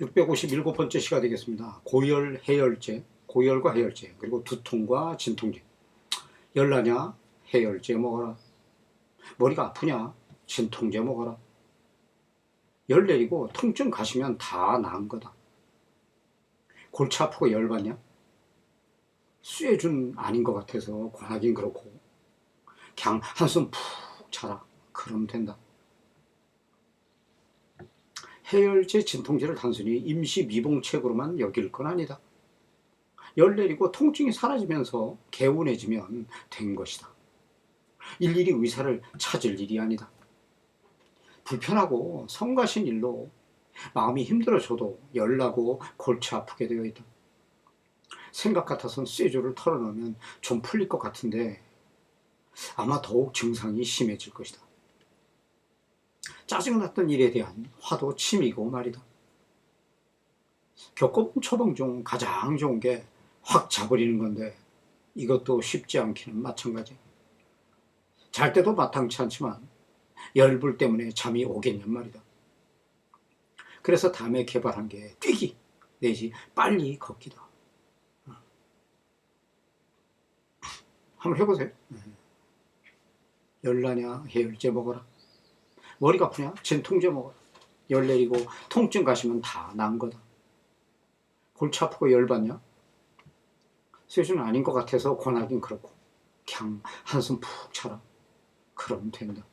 657번째 시가 되겠습니다. 고열, 해열제, 고열과 해열제, 그리고 두통과 진통제. 열나냐? 해열제 먹어라. 머리가 아프냐? 진통제 먹어라. 열 내리고 통증 가시면 다 나은 거다. 골치 아프고 열 받냐? 쇠준 아닌 것 같아서 권하긴 그렇고 그냥 한숨 푹 자라. 그럼 된다. 해열제, 진통제를 단순히 임시 미봉책으로만 여길 건 아니다. 열 내리고 통증이 사라지면서 개운해지면 된 것이다. 일일이 의사를 찾을 일이 아니다. 불편하고 성가신 일로 마음이 힘들어져도 열나고 골치 아프게 되어 있다. 생각 같아선 쇠조를 털어놓으면 좀 풀릴 것 같은데 아마 더욱 증상이 심해질 것이다. 짜증났던 일에 대한 화도 침이고 말이다. 겪어본 처방 중 가장 좋은 게 확 자버리는 건데 이것도 쉽지 않기는 마찬가지. 잘 때도 마땅치 않지만 열불 때문에 잠이 오겠냔 말이다. 그래서 다음에 개발한 게 뛰기 내지 빨리 걷기다. 어. 한번 해보세요. 네. 열나냐 해열제 먹어라. 머리가 아프냐 진통제 먹어라. 열 내리고 통증 가시면 다 나은 거다. 골치 아프고 열받냐? 쇠주는 아닌 것 같아서 권하긴 그렇고 그냥 한숨 푹 자라. 그럼 된다.